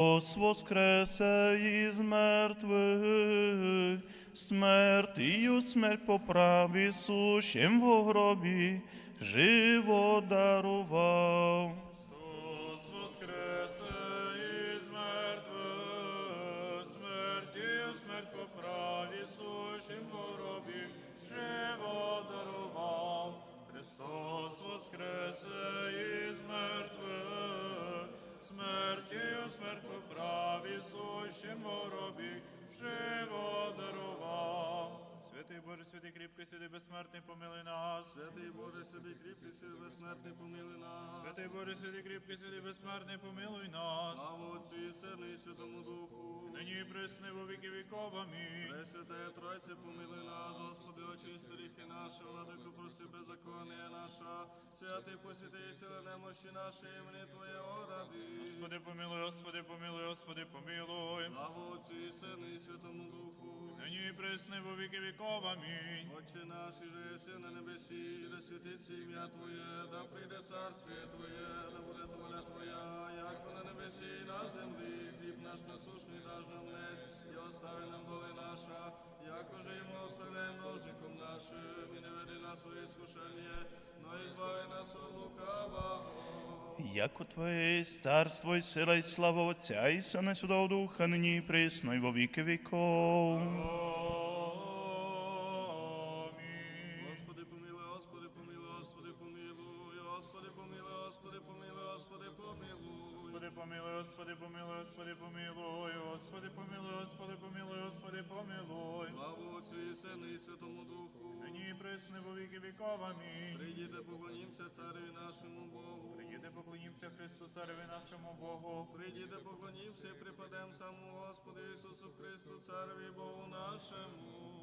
Христос воскресе із мертвих, смертію смерть поправ Ісущим в гробі, живо дарував. Сущим в живо дарував. Святий Боже, святий кріпкий, святий безсмертний, помилуй нас. Святий Боже, святий кріпкий, святий безсмертний, помилуй нас. Святий Боже, святий кріпкий, святий безсмертний, помилуй нас. Слава Отцю і Сину і Святому Духу. Нині і пресни во віки віков, амінь. Пресвятая Тройце, помилуй нас, Господи, очисти ріхи наші, владико, прости наша. Святий посвятий сили немощі наші, імені Твоє ради. Господи, помилуй, Господи, помилуй, Господи, помилуй. Слава Отцю і Сину і Святому Духу. Нині і пресни во віки віков, амінь. Отче наш, і же єси на небесі, да святиться ім'я Твоє, да прийде царствіє Твоє, да буде воля Твоя, як на небесі і на землі. Хліб наш насушний даж нам днес, і остави нам доли наша, як уже ми оставляємо ножиком нашим, і не веди нас у іскушення, но і збави нас от лукавого. Як у Твоє царство і сила і слава Отця і Сина і Святого Духа, нині і присно, і во віки віков. Амінь. Господи помилуй, Господи помилуй, Господи помилуй, Господи помилуй, Господи помилуй, Господи помилуй. Господи, помилуй, Господи, помилуй, Господи, помилуй, Господи, помилуй, Господи, помилуй, Господи, помилуй. Слава Отцю і Сину і Святому Духу. Нині і пресни во віки віков, амінь. Прийдіте, поклонімося цареві нашому Богу. Прийдіте, поклонімося Христу, Цареві нашому Богу. Прийдіте, поклонімся, і припадем самому Господу Ісусу Христу, Цареві Богу нашому.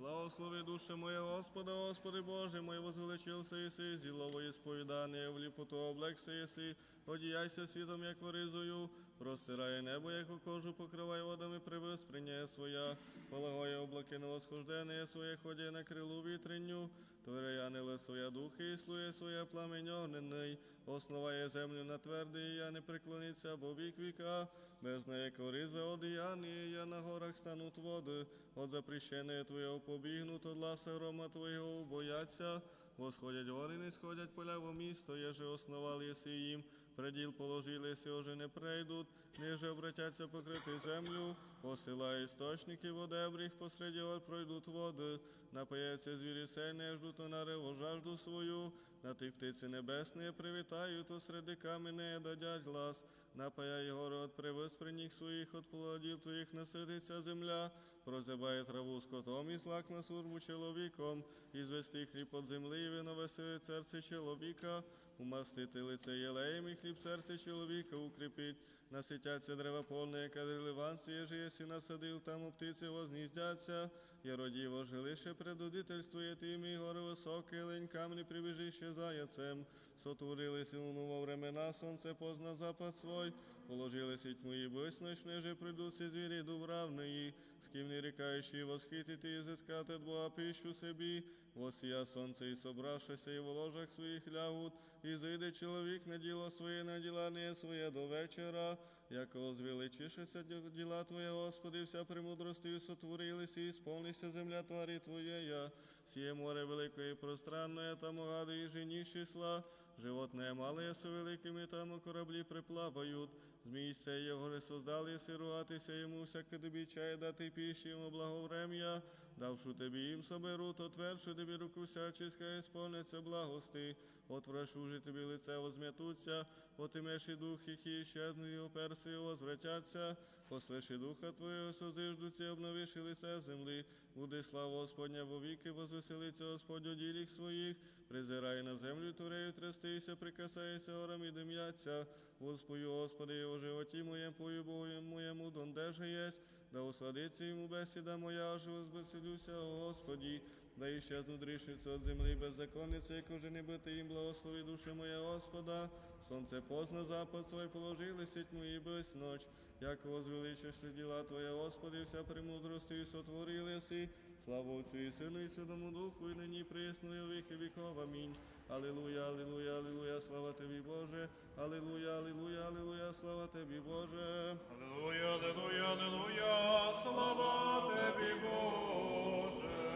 Благослови душе моє Господа, Господи Боже, мой возвеличився єси, зілової сповідання, в ліпоту облекся єси, одіяйся світом, як воризою, простирає небо, як кожу, покривай водами, привез, приняє своя, полагає облаки на восхождення своє, ходя на крилу вітренню, творяє ангели своя духи, і слує своє пламень огненний, основає землю на твердий, я не преклониться, бо вік віка, без неї коризе одіяні, я на горах стануть води, от запрещення Твоєго побігнуть, от ласа Твоєго бояться, восходять гори, не сходять поля во місто, єже основал єси їм, преділ положили, си уже не прийдуть, ниже обратяться покрити землю, посилає істочники водебріх, посреди гор пройдуть води, напояться звірі сей, не ждуть на рево жажду свою, на тих птиці небесні привітаю, то середи камене дадять глас, напаяй гори от привиспрених своїх, от плодів твоїх насититься земля, прозябає траву скотом і злак на службу чоловіком, і звести хліб от землі, і вино серце чоловіка, умастити лице єлеєм і хліб серце чоловіка укріпить, наситяться дерева повне, яка ливанці, єже єсі насадив, там у птиці возніздяться, я родіво жилище предудительствує тим, і гори високі, лень камні прибіжище заяцем, сотворилися луну во времена, сонце позна запад свой, положилися тьму і безночне, же придуться звірі дубравної, не рікаючи восхитити і зискати Бога пищу собі, восія сонце і собравшися, і в ложах своїх лягут, і зайде чоловік на діло своє, на діла не своє до вечора, яко звеличишеся діла Твоє, Господи, вся премудростю сотворилися, і сповнися земля тварі Твоєя, сіє море велике і пространне, там огади і жені числа, животне мале со великими, там кораблі приплавають, змій сей його создали, си ругатися йому, всяке тобі чай дати піші йому благоврем'я, давшу тобі їм соберу, то твершу тобі руку всяческа, і сповниться благости, отврашу же тобі лице возм'ятуться, отимеш і дух, які щезну, і оперси возвратяться, послеши духа Твоєго, созиждуться, і обновиш і лице землі, буде слава Господня вовіки, возвеселиться Господь у діліх своїх, призирай на землю, турею трястися, прикасайся горам і дим'яться, Господю, Господи, о животі моєм, пою Богу моєму, донде же єсть, да усладиться йому бесіда моя, аж возвеселюся, о Господі, да исчезнут грешницы от земли, беззаконницы, и кожи не быты им, благослови душа моя Господа. Солнце поздно запад свой положили, сеть тьму и без ночь. Як возвеличишься дела Твоя, Господи, вся премудростью сотворили си. Слава Отцу и Сыну и Святому Духу, и ныне и пресно, и во веки веков. Аминь. Аллилуйя, аллилуйя, аллилуйя, слава Тебе, Боже. Аллилуйя, аллилуйя, аллилуйя, слава Тебе, Боже. Аллилуйя, аллилуйя, аллилуйя, слава Тобі, Боже.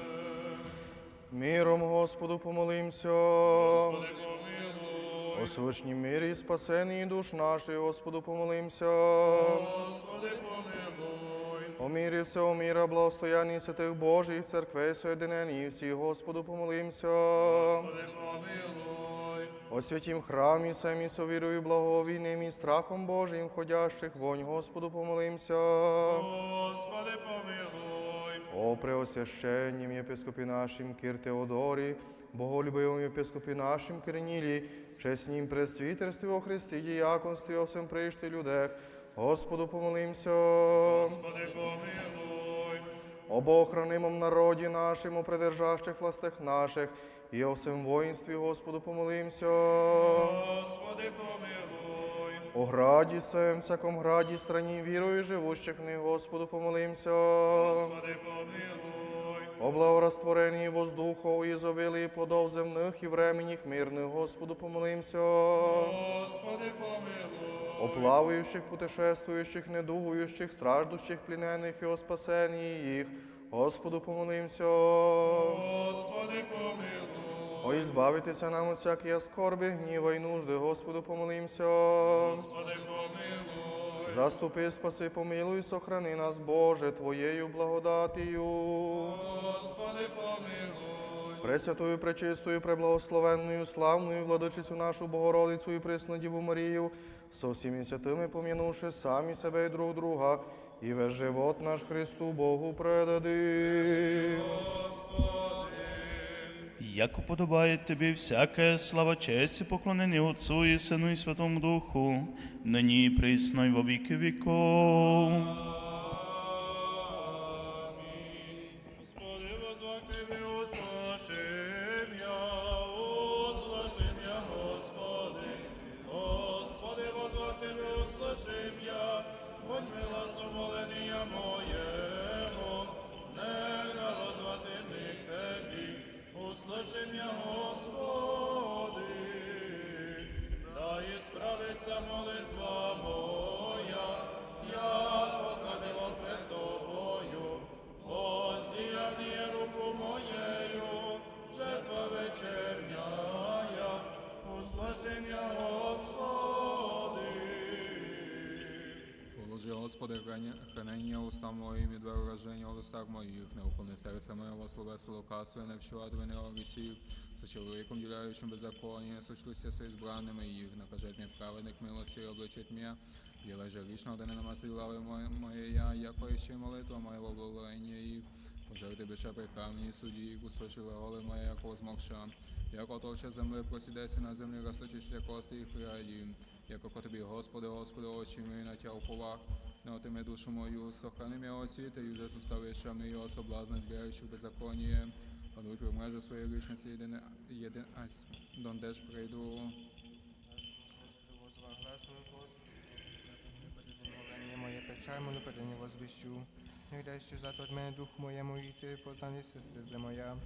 Миром Господу помолимся. Господи, помилуй, О свишнім мирі і спасенні душ наших, Господу помолимся. Господи, помилуй, О мирі всього міра, благостоянні святих Божих, церквей соєдинені, всі, Господу помолимся. Господи, помилуй, О святім храмі, самі совірою, благовійним і страхом Божим, входящих вонь, Господу помолимся. Господи, помилуй, О преосвященнім єпископі нашим Кир Теодорі, боголюбивому єпископі нашим Кирнілі, чеснім пресвітерстві о Христі, діяконстві, о всем прийшти людях, Господу помолимся. Господи, помилуй, О Богохранимом народі нашим, о придержащих властях наших, і о всем воїнстві, Господу помолимся. Господи, помилуй, О граді сем, всяком граді, страні вірою живущих в них, Господу помолимся. Господи, помилуй, О благорастворенні воздуху, і зовили плодов земних і временних мирних, Господу помолимся. Господи, помилуй, О плаваючих, путешествуючих, недугуючих, страждущих, плінених і о спасенні їх, Господу помолимся. Господи, помилуй, О ізбавитися нам от всякої скорби, гніва й нужди, Господу помолимся. Господи, помилуй, Заступи, спаси, помилуй, сохрани нас, Боже, Твоєю благодатію. Господи, помилуй, Пресвятою, пречистою, преблагословенною, славною владичицю нашу Богородицю і пресну Діву Марію, со всіми святими пом'янувши самі себе і друг друга, і весь живот наш Христу Богу предади. Як уподобає тобі всяке слава, честь і поклонення Отцу і Сину і Святому Духу, нині присно і во віки віков. Господи, Господи, хранення уста моїм і двері враження у устах моїх, не уклони серце моє, словесло лукавство, не вчувати мене овісів, со чоловіком діляючим беззаконня, сочлюся з избранними їх, накажет мені праведник милості, і обличить м'я, ділай же річно, де не намасли лави моє, я, яко ще молитва моє в облаговення їх, пожертви бише при камені судді, услышали голи моє, як возмокша, яко толще земли просідеться на землі, розточися кости їх пряді, яко тобі, Господи, Господи, очі мої на тя уповах, не отиме душу мою, сохрани мя освіти, і вже составиша мій соблазни гріючи беззаконіє, Падуть в межі своєї грішниці, єдине, єдин, ась, дондеж прийду. Моє печаль, молю перед возвіщу. Не дай ще зад от мене дух моєму і ти познани все стезе моя.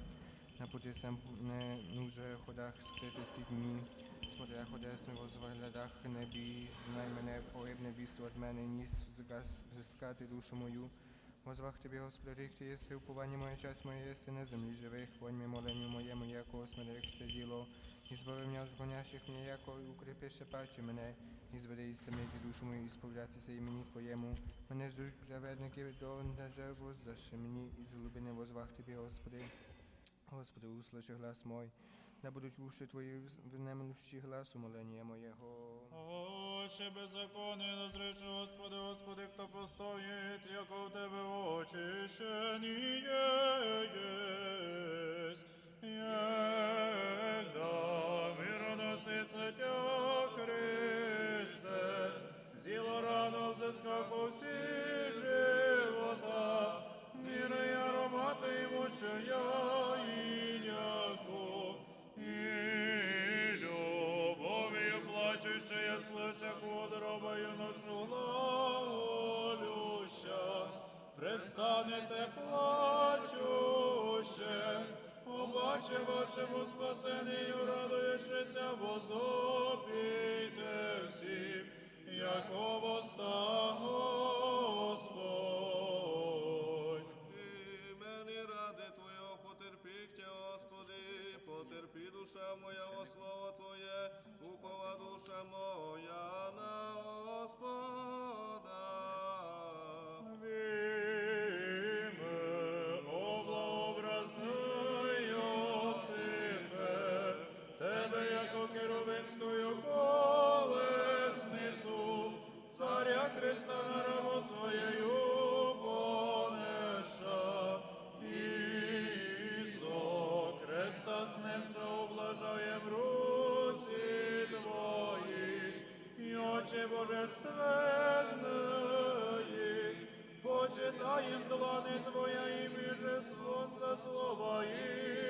На путі сам не нуже ходах скрити сі дні. Смотря ходесне возвоглядах небі, знай мене погибне бійство от мене, ніс зискати душу мою. Возвах тобі, Господи, ти єси, уповання моя, часть моя єси на землі живих, вонь ми моленню моєму, яко смерек все зіло. І збави мене від гонящих мене, яко укріпиш паче мене, і зведи із самі зі душу мою, і сповлятися імені Твоєму. Мене ждуть праведники від донежа, воздаши мені, і з глибини возвах тобі, Господи. Господи, услыши глас мой, да будуть уші Твої в немилущі гласу молення моєго. Очі беззаконні, назречи, Господи, Господи, хто постоїть, яко в Тебе очищені єсть. Єда мироноситься Тя, Христе, зіло рано взискаку всі живота, міри аромати подобаю нашу волюща, пристанете плачуще, побачи вашому спасенню, радуючися, возобійте всі, якого Господь. І мені ради Твоєго потерпіхтя, Господи, потерпі душа моя, во слово Твоє, упова душа моя. І божественної, почитаєм длани Твоя і міже сонця слова і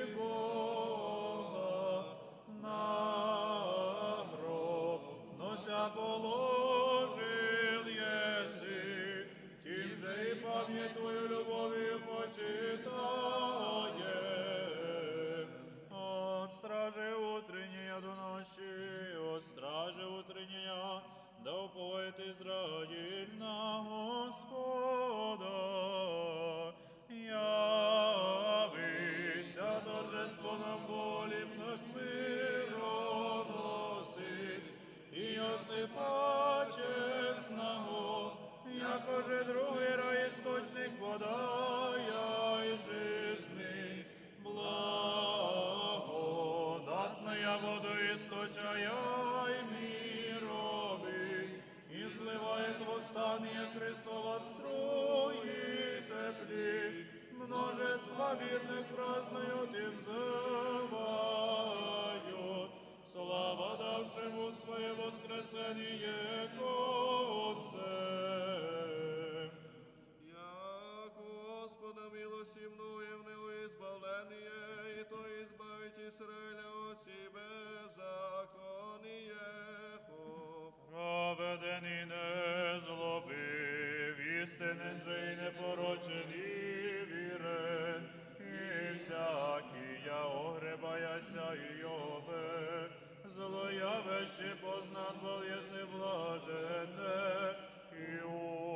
злоявище познан бол єси блажене, і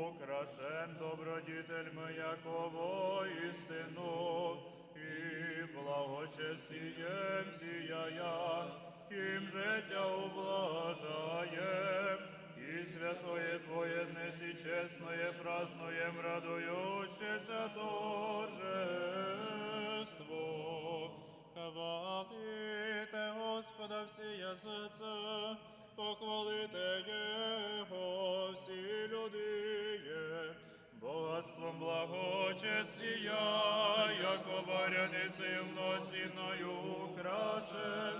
украшен добродітельми яково істину, і благочестієм сіяян, тим життя ублажаєм, і святое Твоє днес і чесноє празднуєм, радуючися торжество. Хвалите Господа всі серця похвалите Його всі люди, богатством благочестія, як обаряницею вноціною украшен,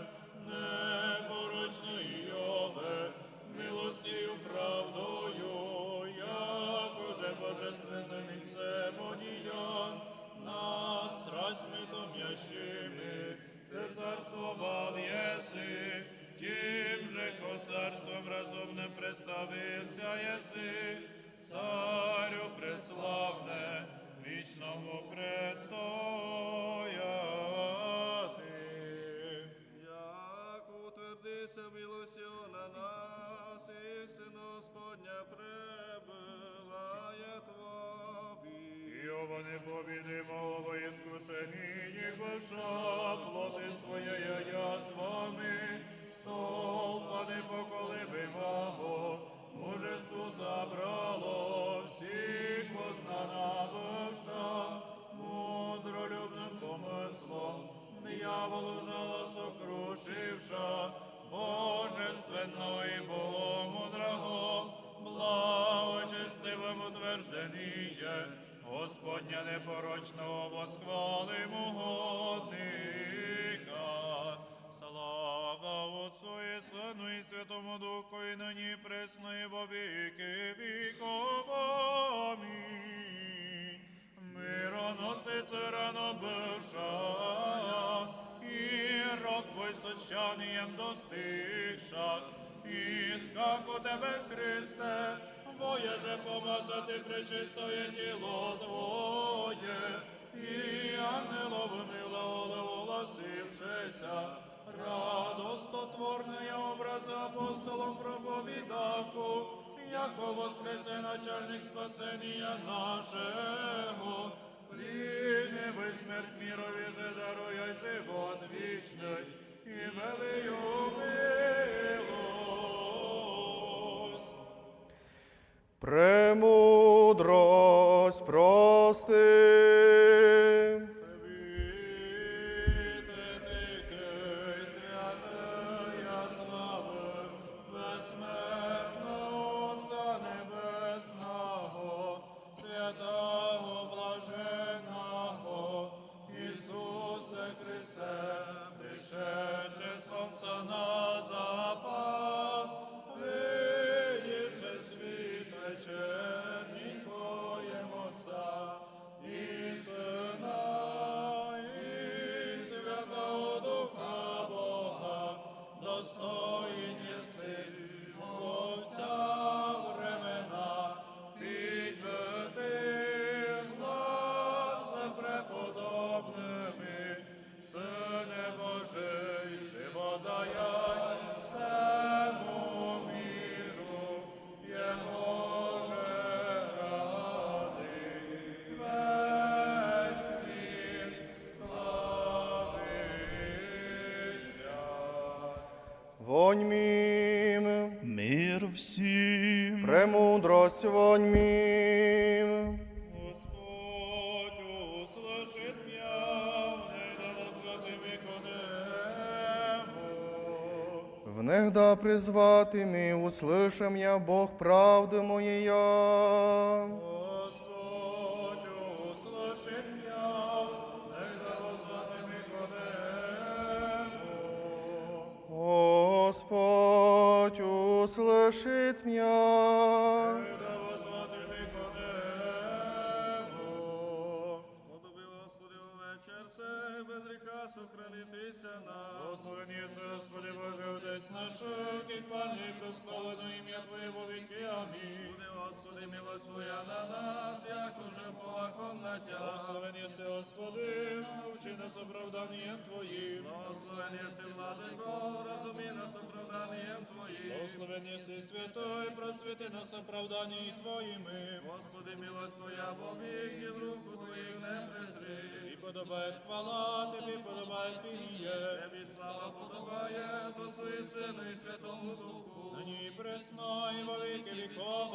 непорочний Йове, милостію правдою, божа плоти своєю язвами, столпа непоколебимого, мужеству забрало, всіх познана бивша, мудролюбним помислом, дияволу жало сокрушивша, божественно Господня непорочного восхвалимо годника. Слава Отцу і Сину і Святому Духу, і нині пресно і во віки віков. Амінь. Мироносице рано бивша, і рок твой сочанием достигша, і скаку тебе, Христе, воєже помазати пречистое тіло Твоє. і ангеловими оголосившися, радостотворне образи апостолом проповідаку, яко воскресе начальник спасення нашого. Плінивий смерть мірові же дарує живот вічний і велию милость. Премудрость прости. премудрость вонь мім. Господь услышит меня, не назвати виконему. Внегда призвати ми, услышам я Бог правди моєя. Господь услышит меня, не назвати виконему. Господь услышит меня. нас оправданням Твоїм. Благословен єси, владико, розумі нас оправданням Твоїм. Благословен єси, святой, просвіти нас оправданні Твоїми. Господи, милость Твоя повік, і в руку Твоїх не презри. І подобає хвала, Тобі подобає пініє. Тебі слава подобає, Отцу і Сину і Святому Духу. Нині і пресно, і во віки віков.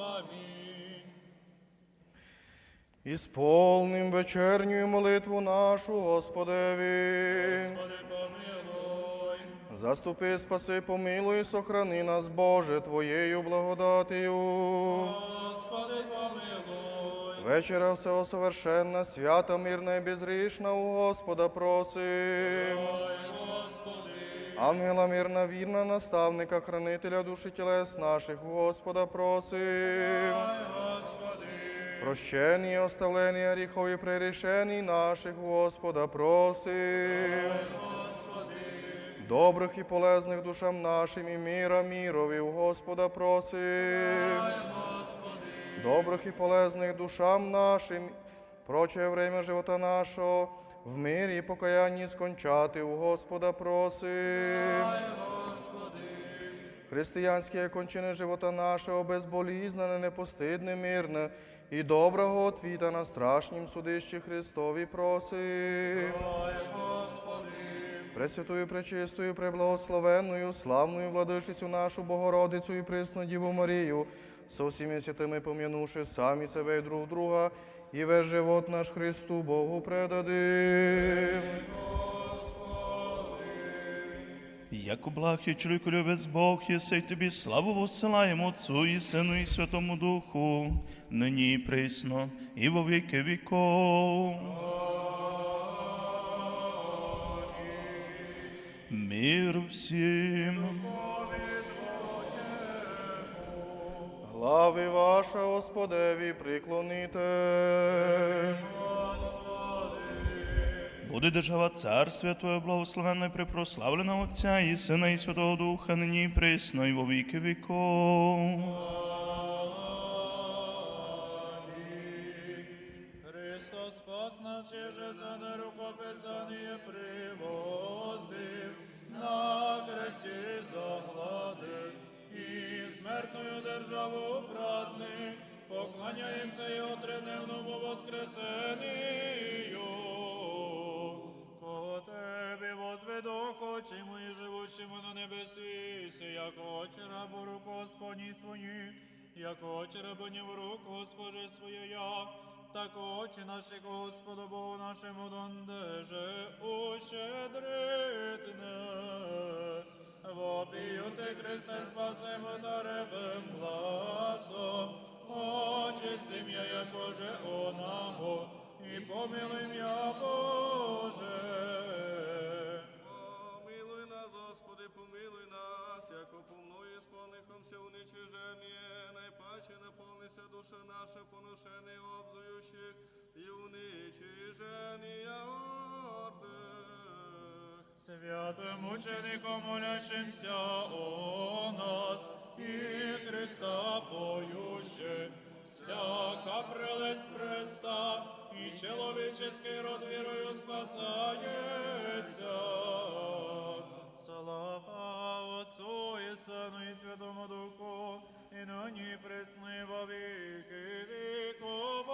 Амінь. Ісполним вечерню молитву нашу, Господеві. Господи, помилуй. Заступи, спаси, помилуй, сохрани нас, Боже, Твоєю благодатію. Господи, помилуй. Вечера всеосовершенна, свята, мирна і безгрішна, у Господа просим. Ангела мирна, вірна, наставника, хранителя душі тілес наших, у Господа просим. Прощені і оставлені гріхові прирішені наших, Господа просим. Добрих і полезних душам нашим і міра мірові, у Господа просим. Добрих і полезних душам нашим, прочее время живота нашого, в мирі і покаянні скончати, у Господа просим. Християнське кончини живота нашого, безболізнене, непостидне, мирне і доброго отвіта на страшнім судищі Христові просим. Пресвятую, пречистою, преблагословенною, славною владичицю нашу Богородицю і присну Діву Марію, со всіми святими пом'янувши самі себе і друг друга, і весь живот наш Христу Богу предадим. Яко благ і чоловіку любець Бог, єсей тобі славу воссилаємо Отцу і Сину і Святому Духу, нині і присно, і во віки віков. Мир всім. Глави ваша, Господеві, приклоните. Буде держава царствя Твоє благословенна і припрославлена Отця і Сина і Святого Духа, нині і присно, і во віки віков. Христос спас наче же за нерукописаніє привоздив, на кресті загладив, і смертною державу праздник, поклоняємося його тридневному воскресенію. Тебе возведу, очі мої живучому на небесі, як очі рабу руку Господні свої, як очі рабині в руку Госпоже своєя, так очі наші Господу Богу нашому дондеже ущедритне. Вопію ти, Христе, спасемо та ревем гласом, очисти м'я, яко же онаго, і помилуй м'я, Боже. Уничиження, найпаче наповнися душа наша поношений обзуючих і уничиження ордих. Святим учеником молящимся о нас і Христа поюще, всяка прелесть преста і чоловіческий род вірою спасається. Слава Отцу і Сину і Святому Духу, і нині пресни во віки віков.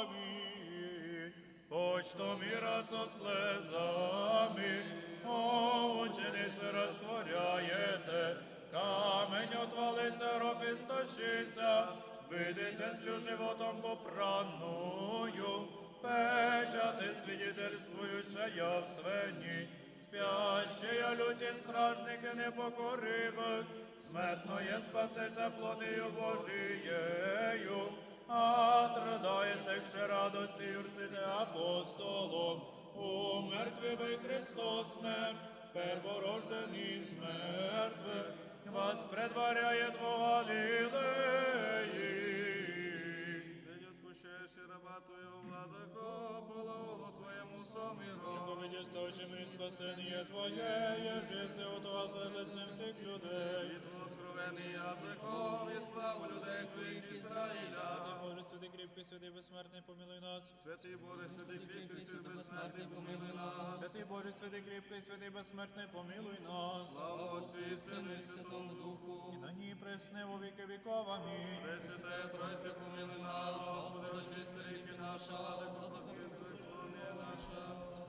Амінь. Почто мира со слезами, о, учениці розтворяєте, камень отвалися, рок істощися, видите тлю животом попранную, печати свидетельствующая в свині, спящая люті стражники непокоривих, смертное спасеться плотою Божією, а страдаєте ще радості юрците апостолом, умертвивий Христос смерть, перворождений з мертвих, вас предваряє Твого Галілеї. Твоєму саміру. Поведі сточими спасення Твоє, єжися утвал перед лицем всіх людей. Откровений язиком і славу людей Твоїх Ізраїля. Боже, святий кріпкий, святий безсмертний, помилуй нас. Святий Боже, святий кріпкий, святий безсмертний, помилуй нас. Святий Боже, святий кріпкий, святий безсмертний, помилуй нас. Слава Отцю і Сину і Святому Духу. І на ній пресне во віки віков. Амінь. Пресвятая Тройця, помилуй нас, Господи, очисти ріки наша, владико, прости беззаконня наша.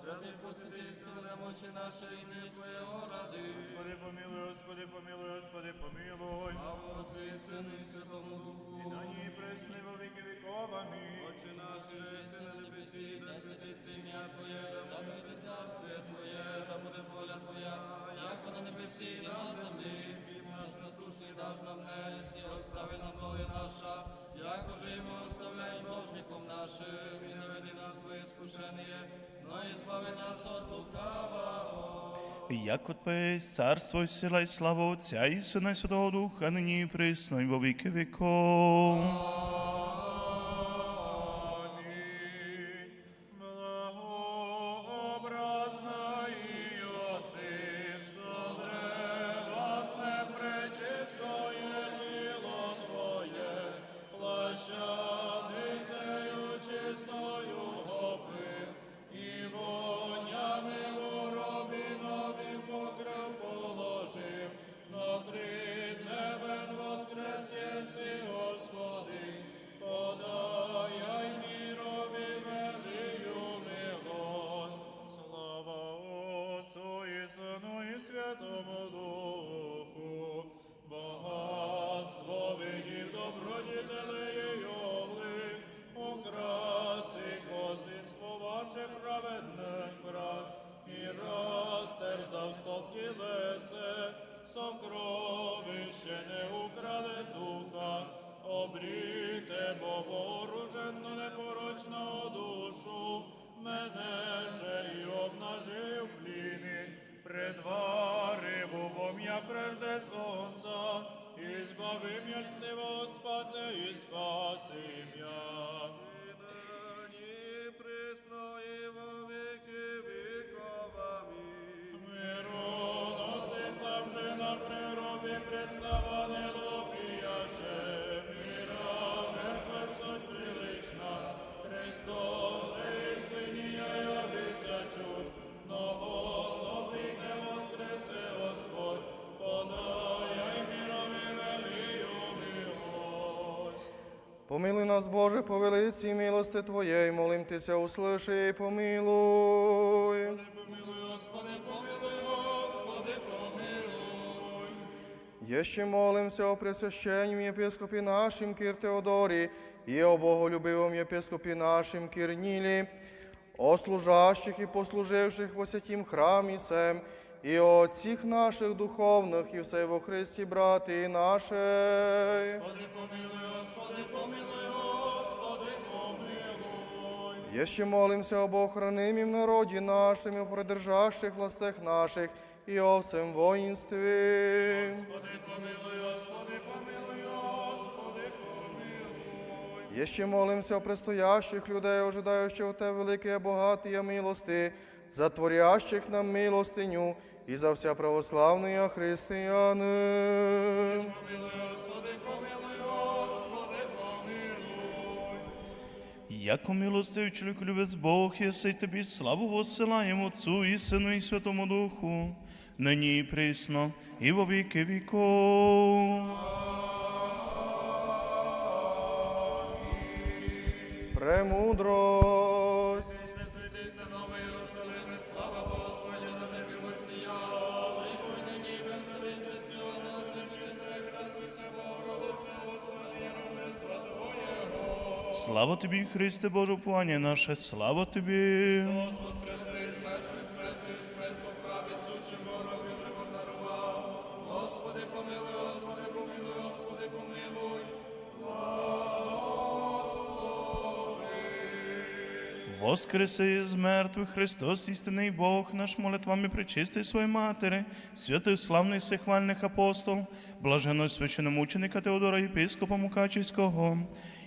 Святий посвятий сили немочі наша, ім'я Твоєго ради. Господи, помилуй, Господи, помилуй, Господи, помилуй. Слава Отцю і Сину і Святому Духу. І на ній пресне во віки віков. Амінь. Отче наш, що єси на небесі, да святиться ім'я Твоє, да буде царствие Твоє, да буде воля Твоя, як на небесі, і на землі. Хліб наш насущний даж нам днес, і остави нам доли наша, як уже і ми оставляй должником нашим, і не веди нас в своє скушення, но избави нас от лукавого. Як отпесь царство, сила і слава Отця і Сина і Святого Духа, нині і присно, і во віки віков. Помилуй нас, Боже, по велиці милости Твоєї, молим Тися, услиши і помилуй. Еще молимся о пресвященнім єпископі нашим Кир Теодорі і о боголюбивому єпископі нашим Кир Нілі, о служащих і послуживших во святім храмі сем, і о отціх наших духовних, і все во Христі, брати наші. Еще молимся об охранимом народе нашим и о продержащих властях наших и о всем воїнстві. Господи, помилуй, спади, помилуй, помилуй. воинстве. Еще молимся о предстоящих людей, ожидаючих от Тебе великие богатые милости, затворящих нам милостиню и за вся православные христианы. Яко милостивий чоловік любець Бог, єси тобі славу воссилаємо Отцу і Сину і Святому Духу, нині і присно, і во віки віков. Премудрость. Слава тобі, Христе Боже, уповання наше, слава тобі. Воскресе із мертвих Христос, істинний Бог наш, молитвами причисти своєї матері, святих славних сихвальних апостол, блаженного священомученика Теодора єпископа Мукачівського,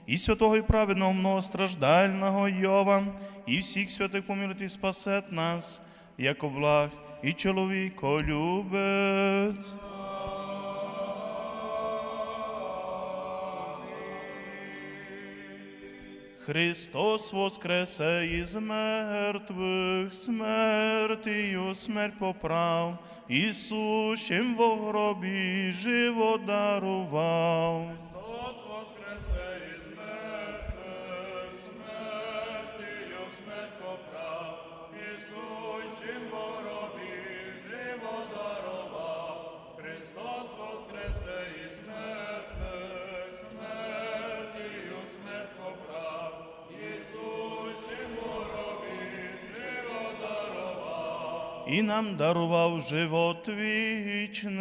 і святого і праведного многостраждального Йова, і всіх святих помилуйте спасет нас, як благ і чоловіколюбець. Христос воскресе із мертвих, смертію смерть поправ, Ісущим во гробі живо дарував. І нам дарував живот вічний.